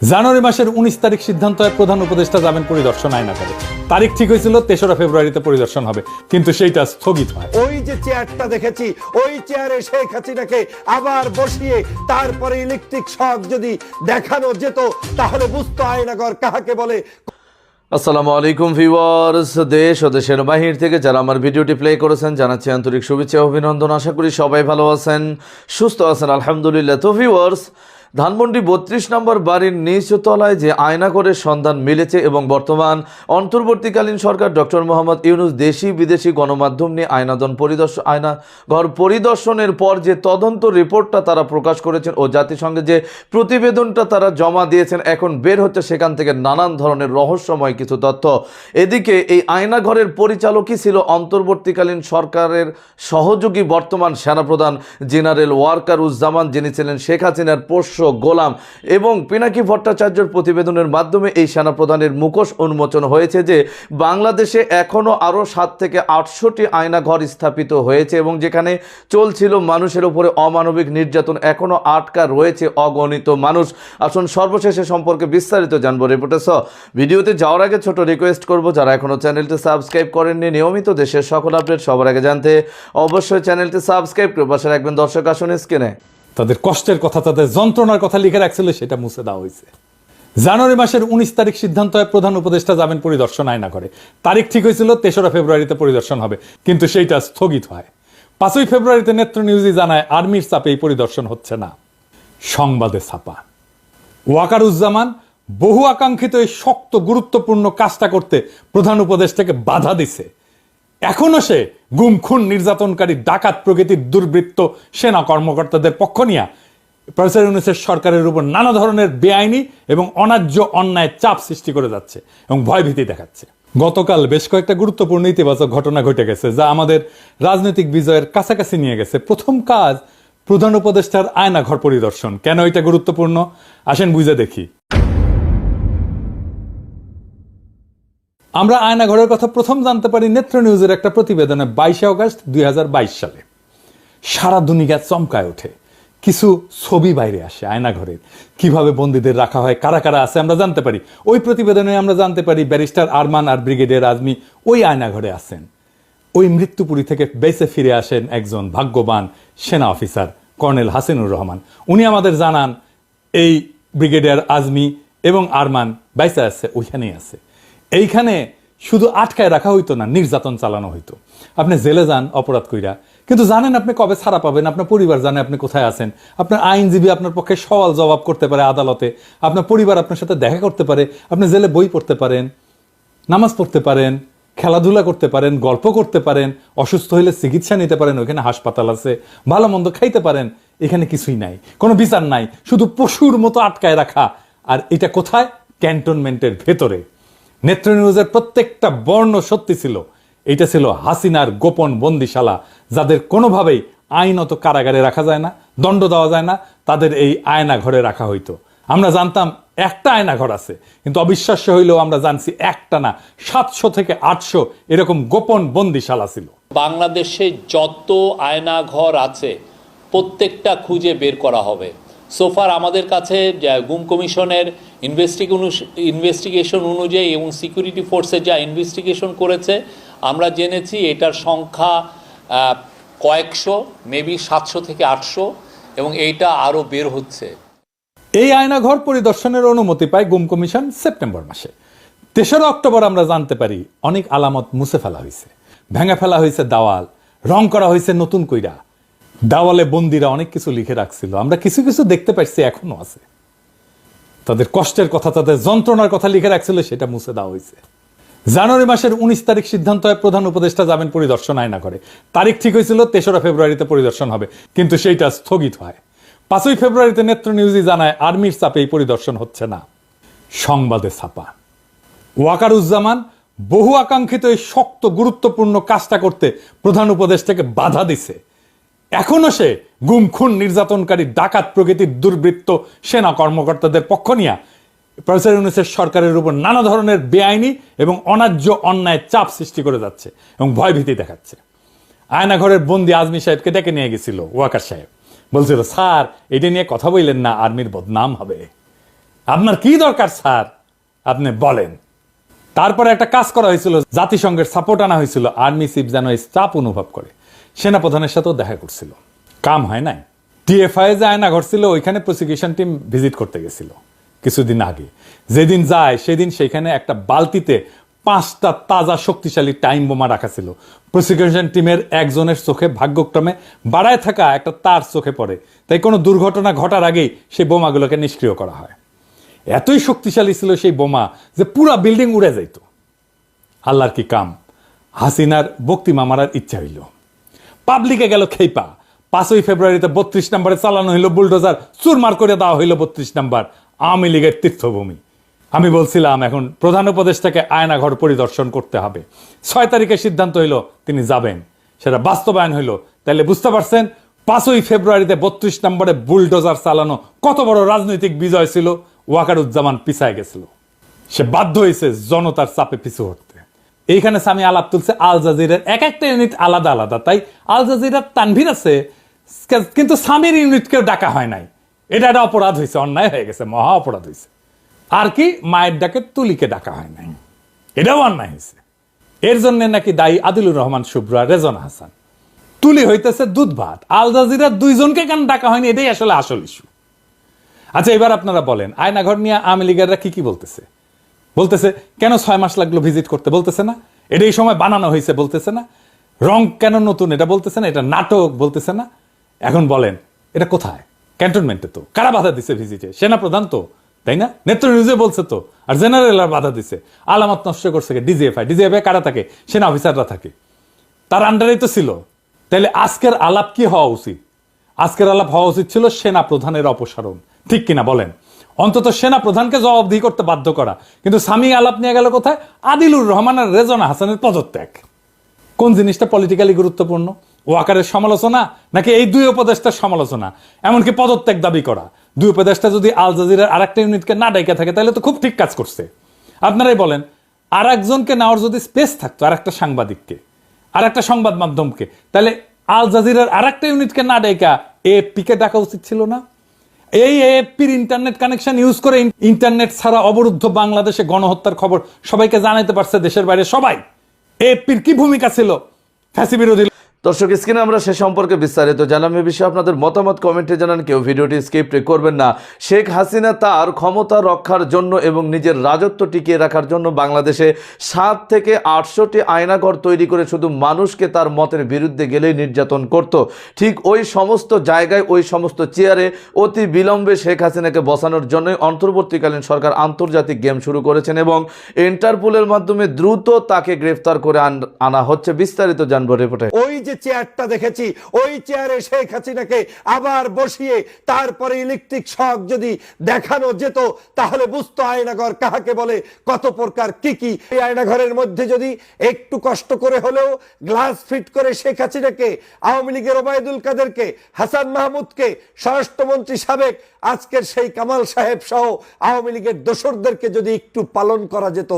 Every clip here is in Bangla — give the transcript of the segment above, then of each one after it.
জানুয়ারি মাসের উনিশ তারিখ সিদ্ধান্ত হয় প্রধান উপদেষ্টা যাবেন পরিদর্শন আয়না করে তারিখ ঠিক হয়েছিল তেসরা ফেব্রুয়ারিতে পরিদর্শন হবে কিন্তু সেইটা স্থগিত হয়। ওই যে চেয়ারটা দেখেছি ওই চেয়ারে শেখ হাসিনাকে আবার বসিয়ে তারপরে ইলেকট্রিক শক যদি দেখানো যেত তাহলে বুঝতো আয়নাগর কাহাকে বলে। আসসালামু আলাইকুম ভিউয়ার্স দেশ ও দেশের বাহির থেকে যারা আমার ভিডিওটি প্লে করেছেন জানাচ্ছি আন্তরিক শুভেচ্ছা অভিনন্দন। আশা করি সবাই ভালো আছেন সুস্থ আছেন আলহামদুলিল্লাহ। তো ভিউয়ার্স ধানমন্ডি বত্রিশ নম্বর বাড়ির নিচতলায় যে আয়নাগরের সন্ধান মিলেছে এবং বর্তমান অন্তর্বর্তীকালীন সরকার ডক্টর মোহাম্মদ ইউনুস দেশি বিদেশি গণমাধ্যম নিয়ে আয়নাদন পরিদর্শন আয়না ঘর পরিদর্শনের পর যে তদন্ত রিপোর্টটা তারা প্রকাশ করেছেন ও জাতিসংঘে যে প্রতিবেদনটা তারা জমা দিয়েছেন, এখন বের হচ্ছে সেখান থেকে নানান ধরনের রহস্যময় কিছু তথ্য। এদিকে এই আয়নাঘরের পরিচালকই ছিল অন্তর্বর্তীকালীন সরকারের সহযোগী বর্তমান সেনাপ্রধান জেনারেল ওয়ার্কার উজ্জামান যিনি ছিলেন শেখ হাসিনার পোষ্য গোলাম এবং পিনাকি ভট্টাচার্যর প্রতিবেদনের মাধ্যমে এই সেনাপ্রধানের মুখোশ উন্মোচন হয়েছে যে বাংলাদেশে এখনও আরও সাত থেকে আটশোটি আয়নাঘর স্থাপিত হয়েছে এবং যেখানে চলছিল মানুষের উপরে অমানবিক নির্যাতন এখনও আটকা রয়েছে অগণিত মানুষ। আসুন সর্বশেষে সম্পর্কে বিস্তারিত জানব সহ ভিডিওতে যাওয়ার আগে ছোট রিকোয়েস্ট করব, যারা এখনও চ্যানেলটি সাবস্ক্রাইব করেননি, নিয়মিত দেশের সকল আপডেট সবার আগে জানতে অবশ্যই চ্যানেলটি সাবস্ক্রাইব করে পাশে রাখবেন। দর্শক, আসুন স্ক্রিনে তাদের কষ্টের কথা, তাদের যন্ত্রণার কথা লিখে রাখছিল, সেটা মুছে দেওয়া হয়েছে। জানুয়ারি মাসের উনিশ তারিখ সিদ্ধান্ত হয় প্রধান উপদেষ্টা যাবেন পরিদর্শন আয়না করে তারিখ ঠিক হয়েছিল, তেসরা ফেব্রুয়ারিতে পরিদর্শন হবে, কিন্তু সেইটা স্থগিত হয়। পাঁচই ফেব্রুয়ারিতে নেত্র নিউজই জানায়, আর্মির চাপে এই পরিদর্শন হচ্ছে না। সংবাদে ছাপা। ওয়াকারুজ্জামান বহু আকাঙ্ক্ষিত এই শক্ত, গুরুত্বপূর্ণ কাজটা করতে প্রধান উপদেষ্টাকে বাধা দিছে। এখনও সে গুম, খুন, নির্যাতনকারী, ডাকাত প্রকৃতির দুর্বৃত্ত সেনা কর্মকর্তাদের পক্ষ নিয়ে প্রফেসর ইউনুসের সরকারের উপর নানা ধরনের বেআইনি এবং অন্যায্য অন্যায় চাপ সৃষ্টি করে যাচ্ছে এবং ভয়ভীতি দেখাচ্ছে। গতকাল বেশ কয়েকটা গুরুত্বপূর্ণ ইতিবাচক ঘটনা ঘটে গেছে যা আমাদের রাজনৈতিক বিজয়ের কাছাকাছি নিয়ে গেছে। প্রথম কাজ, প্রধান উপদেষ্টার আয়নাঘর পরিদর্শন। কেন এটা গুরুত্বপূর্ণ? আসেন বুঝে দেখি। আমরা আয়নাঘরের কথা প্রথম জানতে পারি নেত্র নিউজের একটা প্রতিবেদনে বাইশে অগস্ট দুই সালে। সারা দুনিয়া চমকায় ওঠে। কিছু ছবি বাইরে আসে আয়নাঘরের কীভাবে বন্দীদের রাখা হয়, কারা কারা আছে আমরা জানতে পারি। ওই প্রতিবেদনে আমরা জানতে পারি ব্যারিস্টার আরমান আর ব্রিগেডিয়ার আজমি ওই আয়নাঘরে আছেন। ওই মৃত্যুপুরী থেকে বেঁচে ফিরে আসেন একজন ভাগ্যবান সেনা অফিসার কর্নেল হাসিনুর রহমান। উনি আমাদের জানান, এই ব্রিগেডিয়ার আজমি এবং আরমান বাইসে আছে, ওইখানেই আছে। এইখানে শুধু আটকায় রাখা হইতো না, নির্যাতন চালানো হইতো। আপনি জেলে যান অপরাধ কইরা। কিন্তু জানেন আপনি কবে ছাড়া পাবেন? আপনার পরিবার জানে আপনি কোথায় আছেন। আপনার আইনজীবী আপনার পক্ষে সওয়াল জবাব করতে পারে আদালতে। আপনার পরিবার আপনার সাথে দেখা করতে পারে। আপনি জেলে বই পড়তে পারেন, নামাজ পড়তে পারেন, খেলাধুলা করতে পারেন, গল্প করতে পারেন, অসুস্থ হলে চিকিৎসা নিতে পারেন, ওইখানে হাসপাতাল আছে, ভালো মন্দ খাইতে পারেন, এখানে কিছুই নাই। কোনো বিচার নাই। শুধু পশুর মতো আটকায় রাখা। আর এটা কোথায়? ক্যান্টনমেন্টের ভেতরে। নেত্র নিউজের প্রত্যেকটা বর্ণ সত্যি ছিল। এটা ছিল হাসিনার গোপন বন্দিশালা, যাদের কোনোভাবেই আইনত কারাগারে রাখা যায় না, দণ্ড দেওয়া যায় না, তাদের এই আয়না ঘরে রাখা হইতো। আমরা জানতাম একটা আয়না ঘর আছে, কিন্তু অবিশ্বাস্য হইলেও আমরা জানছি একটা না, সাতশো থেকে আটশো এরকম গোপন বন্দিশালা ছিল। বাংলাদেশে যত আয়না ঘর আছে, প্রত্যেকটা খুঁজে বের করা হবে। সোফার আমাদের কাছে গুম কমিশনের ইনভেস্টিগেশন অনুযায়ী এবং সিকিউরিটি ফোর্সে যা ইনভেস্টিগেশন করেছে, আমরা জেনেছি এটার সংখ্যা কয়েকশো মেবি সাতশো থেকে আটশো, এবং এইটা আরও বের হচ্ছে। এই আয়নাঘর পরিদর্শনের অনুমতি পায় গুম কমিশন সেপ্টেম্বর মাসে। তেসরা অক্টোবর আমরা জানতে পারি, অনেক আলামত মুছে ফেলা হয়েছে। ভেঙে ফেলা হয়েছে দাওয়াল, রং করা হয়েছে নতুন কইরা। দাওয়ালে বন্দিরা অনেক কিছু লিখে রাখছিল, আমরা কিছু কিছু দেখতে পাচ্ছি এখনও আছে। তাদের কষ্টের কথা, তাদের যন্ত্রণার কথা লিখে রাখছিল, সেটা মুছে দেওয়া হয়েছে। জানুয়ারি মাসের উনিশ তারিখ সিদ্ধান্ত হয় প্রধান উপদেষ্টা যাবেন পরিদর্শন আয়না করে তারিখ ঠিক হয়েছিল, তেসরা ফেব্রুয়ারিতে পরিদর্শন হবে, কিন্তু সেইটা স্থগিত হয়। পাঁচই ফেব্রুয়ারিতে নেত্র নিউজই জানায়, আর্মির চাপে এই পরিদর্শন হচ্ছে না। সংবাদে ছাপা। ওয়াকারুজ্জামান বহু আকাঙ্ক্ষিত এই শক্ত, গুরুত্বপূর্ণ কাজটা করতে প্রধান উপদেষ্টাকে বাধা দিছে। এখনও সে গুম, খুন, নির্যাতনকারী, ডাকাত প্রকৃতির দুর্বৃত্ত সেনা কর্মকর্তাদের পক্ষ নিয়ে প্রফেসর ইউনুসের সরকারের উপর নানা ধরনের বেআইনি এবং অন্যায্য অন্যায় চাপ সৃষ্টি করে যাচ্ছে এবং ভয়ভীতি দেখাচ্ছে। আয়নাঘরের বন্দি আজমি সাহেবকে ডেকে নিয়ে গেছিল ওয়াকার সাহেব। বলছিল, স্যার, এটা নিয়ে কথা বললেন না, আর্মির বদনাম হবে। আপনার কি দরকার, স্যার? আপনি বলেন। তারপরে একটা কাজ করা হয়েছিল, জাতিসংঘের সাপোর্ট আনা হয়েছিল, আর্মি চিফ যেন এই চাপ অনুভব করে। সেনাপ্রধানের সাথেও দেখা করছিল। কাম হয় নাই। টিএফআই যে আয়না ঘটছিল, ওইখানে প্রসিকিউশন টিম ভিজিট করতে গেছিল, কিছুদিন আগে। যেদিন যায়, সেদিন সেখানে একটা বালতিতে পাঁচটা তাজা শক্তিশালী টাইম বোমা রাখা ছিল। প্রসিকিউশন টিমের একজনের চোখে ভাগ্যক্রমে বাড়ায় থাকা একটা তার চোখে পড়ে। তাই কোনো দুর্ঘটনা ঘটার আগেই সেই বোমাগুলোকে নিষ্ক্রিয় করা হয়। এতই শক্তিশালী ছিল সেই বোমা যে পুরা বিল্ডিং উড়ে যাইত। আল্লাহর কি কাম? হাসিনার বক্তিমা মারার ইচ্ছা হইল। পাবলিকে গেল খেইপা। পাঁচই ফেব্রুয়ারিতে বত্রিশ নম্বরে চালানো হইল বুলডোজার, চুরমার করে দেওয়া হইল বত্রিশ নম্বর আওয়ামী লীগের তীর্থভূমি। আমি বলছিলাম, এখন প্রধান উপদেষ্টাকে আয়নাঘর পরিদর্শন করতে হবে। ছয় তারিখে সিদ্ধান্ত হইল তিনি যাবেন। সেটা বাস্তবায়ন হইল। তাহলে বুঝতে পারছেন, পাঁচই ফেব্রুয়ারিতে বত্রিশ নম্বরে বুলডোজার চালানো কত বড় রাজনৈতিক বিজয় ছিল, ওয়াকারুজ্জামান পিছায় গেছিল। সে বাধ্য হয়েছে জনতার চাপে পিছু হটতে। এইখানে স্বামী আলাপ তুলছে আল জাজিরের। এক একটা ইউনিট আলাদা আলাদা। তাই আল জাজিরার তানভীর আছে কিন্তু স্বামীর ইউনিটকেও ডাকা হয় নাই। এটা একটা অপরাধ হয়েছে, অন্যায় হয়ে গেছে, মহা অপরাধ হয়েছে। আর কি মায়ের ডাকে তুলিকে ডাকা হয় নাই। এটাও অন্যায় হয়েছে। এর জন্য নাকি দায়ী আদিলুর রহমান শুভ্রা, রেজন হাসান। তুলি হইতেছে দুধ ভাত। আল জাজিরা দুইজনকে কেন ডাকা হয়নি? এটাই আসলে আসল ইস্যু আচ্ছা এবার আপনারা বলেন, আয়নাঘর নিয়ে আওয়ামী লীগেররা কি কি বলতেছে? বলতেছে, কেন ছয় মাস লাগল ভিজিট করতে? বলতেছে না। এটা এই সময় বানানো হয়েছে বলতেছে না। রং কেন নতুন এটা বলতেছে না, এটা নাটক বলতেছে না। এখন বলেন, এটা কোথায়? ক্যান্টনমেন্টে তো। কারা বাধা দিছে ভিজিটে সেনা প্রধান তো, তাই না? নেত্র নিউজে বলছে তো, আর জেনারেল আর বাধা দিছে। আলামত নষ্ট করছে ডিজিএফআই ডিজিএফআই কারা থাকে? সেনা অফিসাররা থাকে। তার আন্ডারেই তো ছিল। তাহলে আজকের আলাপ কি হওয়া উচিত? আজকের আলাপ হওয়া উচিত ছিল সেনা প্রধানের অপসারণ। ঠিক কিনা বলেন? অন্তত সেনা প্রধানকে জবাবদিহি করতে বাধ্য করা। কিন্তু স্বামী আলাপ নিয়ে গেল কোথায়? আদিলুর রহমান আর রেজনা হাসানের পদত্যাগ। কোন জিনিসটা পলিটিক্যালি গুরুত্বপূর্ণ? ওয়াকারের সমালোচনা নাকি এই দুই উপদেষ্টার সমালোচনা? এমনকি পদত্যাগ দাবি করা। দুই উপদেষ্টা যদি আল জাজিরার আরেকটা ইউনিটকে না ডাইকা থাকে, তাহলে তো খুব ঠিক কাজ করছে। আপনারাই বলেন আর একজনকে নেওয়ার যদি স্পেস থাকতো আর একটা সাংবাদিককে আর একটা সংবাদ মাধ্যমকে, তাহলে আল জাজিরার আর একটা ইউনিটকে না ডাইকা এ পিকে ডাকা উচিত ছিল না? এই এএফপির ইন্টারনেট কানেকশন ইউজ করে ইন্টারনেট ছাড়া অবরুদ্ধ বাংলাদেশে গণহত্যার খবর সবাইকে জানাইতে পারছে দেশের বাইরে সবাই। এএফপির কি ভূমিকা ছিল? ফ্যাসি বিরোধী দর্শক, স্ক্রিনে আমরা সে সম্পর্কে বিস্তারিত জানলাম। এ বিষয়ে আপনাদের মতামত, কমেন্টে জানান। কেউ ভিডিওটি স্কিপ করবেন না। শেখ হাসিনা তার ক্ষমতা রক্ষার জন্য এবং নিজের রাজত্ব টিকিয়ে রাখার জন্য বাংলাদেশে সাত থেকে আটশোটি আয়নাঘর তৈরি করে শুধু মানুষকে তার মতের বিরুদ্ধে গেলেই নির্যাতন করত। ঠিক ওই সমস্ত জায়গায়, ওই সমস্ত চেয়ারে অতি বিলম্বে শেখ হাসিনাকে বসানোর জন্যই অন্তর্বর্তীকালীন সরকার আন্তর্জাতিক গেম শুরু করেছেন এবং ইন্টারপোলের মাধ্যমে দ্রুত তাকে গ্রেফতার করে আন- আনা হচ্ছে। বিস্তারিত জানব রিপোর্টে। ওই যে চেয়ারটা দেখেছি। ওই চেয়ারে শেখ হাসিনাকে আবার বসিয়ে তারপরে ইলেকট্রিক শক যদি দেখানো যেত, তাহলে বুঝতো আয়নাঘর কাহাকে বলে, কত প্রকার কি কি। এই আয়নাঘরের মধ্যে যদি একটু কষ্ট করে হলেও গ্লাস ফিট করে শেখ হাসিনাকে, আওয়ামী লীগের ওবায়দুল কাদেরকে, হাসান মাহমুদকে, স্বরাষ্ট্রমন্ত্রী সাবেক, আজকের সেই কামাল সাহেব সহ আওয়ামী লীগের দোসরদেরকে যদি একটু পালন করা যেত।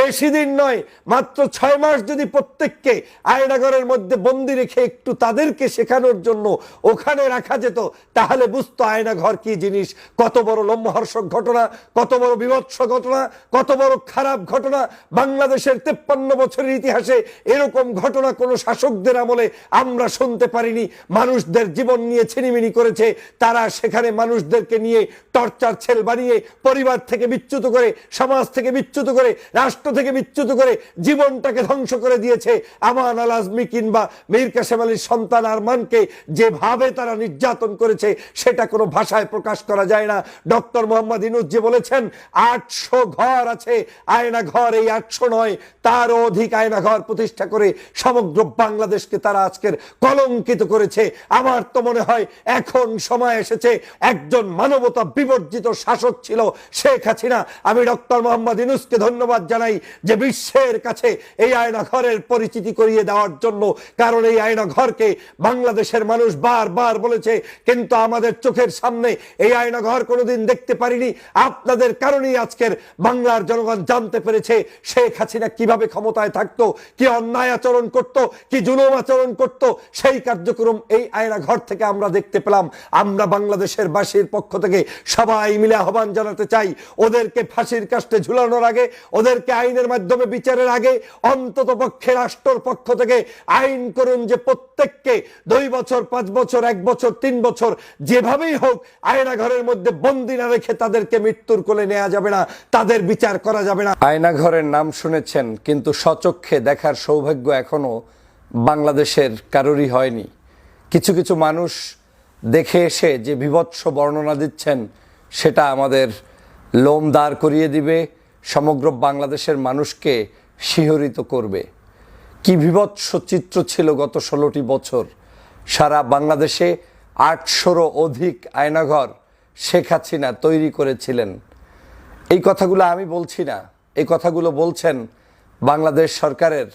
বেশি দিন নয়, মাত্র ছয় মাস যদি প্রত্যেককে আয়নাগরের মধ্যে বন্দি রেখে একটু তাদেরকে শেখানোর জন্য ওখানে রাখা যেত, তাহলে বুঝতো আয়নাঘর কি জিনিস। কত বড় লম্বহর্ষক ঘটনা, কত বড় বিভৎস ঘটনা, কত বড় খারাপ ঘটনা। বাংলাদেশের তেপ্পান্ন বছরের ইতিহাসে এরকম ঘটনা কোনো শাসকদের আমলে আমরা শুনতে পারিনি। মানুষদের জীবন নিয়ে ছিনিমিনি করেছে। তারা সেখানে মানুষদেরকে নিয়ে টর্চার ছেল বানিয়ে পরিবার থেকে বিচ্যুত করে, সমাজ থেকে বিচ্যুত করে, রাষ্ট্র থেকে বিচ্যুত করে জীবনটাকে ধ্বংস করে দিয়েছে। আমান আল আজমি কিংবা মীর কাসেম আলীর সন্তান আরমানকে যেভাবে তারা নির্যাতন করেছে, সেটা কোনো ভাষায় প্রকাশ করা যায় না। ডক্টর মোহাম্মদ ইনুজ যে বলেছেন, আটশো ঘর আছে আয়না ঘর এই আটশো নয়, তারও অধিক আয়না ঘর প্রতিষ্ঠা করে সমগ্র বাংলাদেশকে তারা আজকের কলঙ্কিত করেছে। আমার তো মনে হয়, এখন সময় এসেছে, একজন মানবতা বিবর্জিত শাসক ছিল, শেখ হাসিনা। আমি ডক্টর মোহাম্মদ ইনুসকে ধন্যবাদ জানাই যে বিশ্বের কাছে এই আয়না ঘরের পরিচিতি করিয়ে দেওয়ার জন্য, কারণ এই এই আয়না ঘরকে বাংলাদেশের মানুষ বারবার বলেছে, কিন্তু আমাদের চোখের সামনে এই আয়না ঘর কোনোদিন দেখতে পারিনি। আপনাদের কারণেই আজকের বাংলার জনগণ জানতে পেরেছে শেখ হাসিনা কীভাবে ক্ষমতায় থাকতো, কি অন্যায় আচরণ করত, কি জুলুম আচরণ করত। সেই কার্যক্রম এই আয়না ঘর থেকে আমরা দেখতে পেলাম। আমরা বাংলাদেশের বাসীর পক্ষ থেকে সবাই মিলে আহ্বান জানাতে চাই, ওদেরকে ফাঁসির কাস্টে ঝুলানোর আগে, ওদেরকে আইনের মাধ্যমে বিচারের আগে অন্তত পক্ষে রাষ্ট্রের পক্ষ থেকে আইন করুন যে প্রত্যেককে দুই বছর, পাঁচ বছর, এক বছর, তিন বছর, যেভাবেই হোক আয়না ঘরের মধ্যে বন্দি না রেখে তাদেরকে মৃত্যুর কোলে নেওয়া যাবে না, তাদের বিচার করা যাবে না। আয়না ঘরের নাম শুনেছেন, কিন্তু সচক্ষে দেখার সৌভাগ্য এখনও বাংলাদেশের কারোরই হয়নি। কিছু কিছু মানুষ দেখে এসে যে বিভৎস বর্ণনা দিচ্ছেন, সেটা আমাদের লোম দাঁড় করিয়ে দিবে, সমগ্র বাংলাদেশের মানুষকে শিহরিত করবে। কি বিভৎস চিত্র ছিল গত ষোলোটি বছর? সারা বাংলাদেশে আটশোরও অধিক আয়নাঘর শেখ হাসিনা তৈরি করেছিলেন। এই কথাগুলো আমি বলছি না। এই কথাগুলো বলছেন বাংলাদেশ সরকারের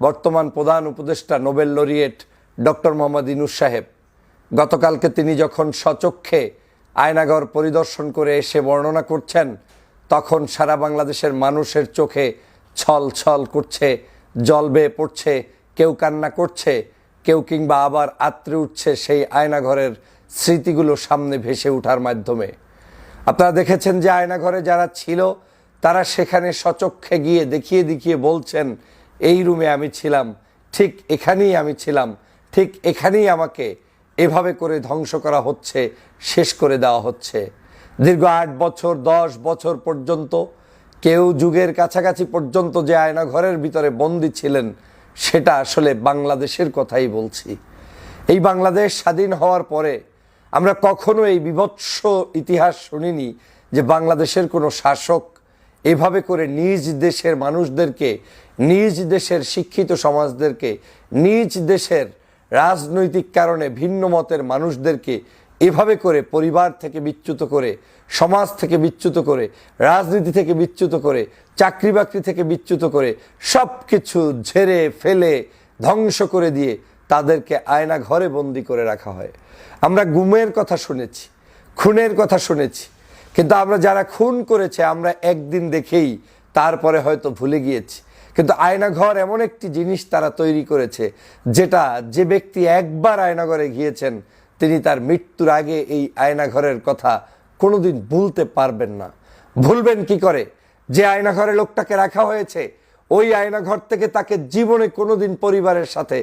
বর্তমান প্রধান উপদেষ্টা, Nobel laureate doctor Mohammad Yunus সাহেব। গতকালকে তিনি যখন সচক্ষে আয়নাঘর পরিদর্শন করে এসে বর্ণনা করছেন, তখন সারা বাংলাদেশের মানুষের চোখে ছল ছল করছে জল বেয়ে পড়ছে, কেউ কান্না করছে, কেউ কিংবা আবার আত্রে উঠছে সেই আয়নাঘরের স্মৃতিগুলো সামনে ভেসে ওঠার মাধ্যমে। আপনারা দেখেছেন যে আয়নাঘরে যারা ছিল, তারা সেখানে সচক্ষে গিয়ে দেখিয়ে দেখিয়ে বলছেন, এই রুমে আমি ছিলাম, ঠিক এখানেই আমি ছিলাম, ঠিক এখানেই আমাকে এভাবে করে ধ্বংস করা হচ্ছে, শেষ করে দেওয়া হচ্ছে। দীর্ঘ আট বছর, দশ বছর পর্যন্ত কেউ যুগের কাছাকাছি পর্যন্ত যে আয়নাঘরের ভিতরে বন্দি ছিলেন, সেটা আসলে বাংলাদেশের কথাই বলছি। এই বাংলাদেশ স্বাধীন হওয়ার পরে আমরা কখনো এই বিভৎস ইতিহাস শুনিনি যে বাংলাদেশের কোনো শাসক এভাবে করে নিজ দেশের মানুষদেরকে, নিজ দেশের শিক্ষিত সমাজদেরকে, নিজ দেশের রাজনৈতিক কারণে ভিন্ন মতের মানুষদেরকে এভাবে করে পরিবার থেকে বিচ্যুত করে, সমাজ থেকে বিচ্যুত করে, রাজনীতি থেকে বিচ্যুত করে চাকরি বাকরি থেকে বিচ্যুত করে সব কিছু ঝেড়ে ফেলে, ধ্বংস করে দিয়ে তাদেরকে আয়না ঘরে বন্দি করে রাখা হয়। আমরা গুমের কথা শুনেছি, খুনের কথা শুনেছি, কিন্তু আমরা যারা খুন করেছে, আমরা একদিন দেখেই তারপরে হয়তো ভুলে গিয়েছি। কিন্তু আয়নাঘর এমন একটি জিনিস তারা তৈরি করেছে, যেটা যে ব্যক্তি একবার আয়নাঘরে গিয়েছেন তিনি তার মৃত্যুর আগে এই আয়নাঘরের কথা কোনোদিন ভুলতে পারবেন না। ভুলবেন কি করে? যে আয়নাঘরে লোকটাকে রাখা হয়েছে ওই আয়নাঘর থেকে তাকে জীবনে কোনোদিন পরিবারের সাথে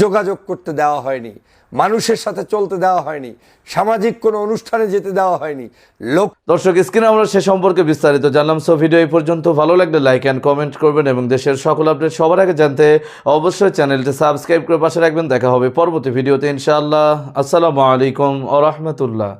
যোগাযোগ করতে দেওয়া হয়নি, মানুষের সাথে চলতে দেওয়া হয়নি, সামাজিক কোনো অনুষ্ঠানে যেতে দেওয়া হয়নি, লোক দর্শক, স্ক্রিনে আমরা সে সম্পর্কে বিস্তারিত জানলাম। সো ভিডিও এই পর্যন্ত ভালো লাগলে লাইক অ্যান্ড কমেন্ট করবেন এবং দেশের সকল আপডেট সবার আগে জানতে অবশ্যই চ্যানেলটি সাবস্ক্রাইব করে পাশে রাখবেন। দেখা হবে পরবর্তী ভিডিওতে ইনশাআল্লাহ। আসসালামু আলাইকুম ও রহমতুল্লাহ।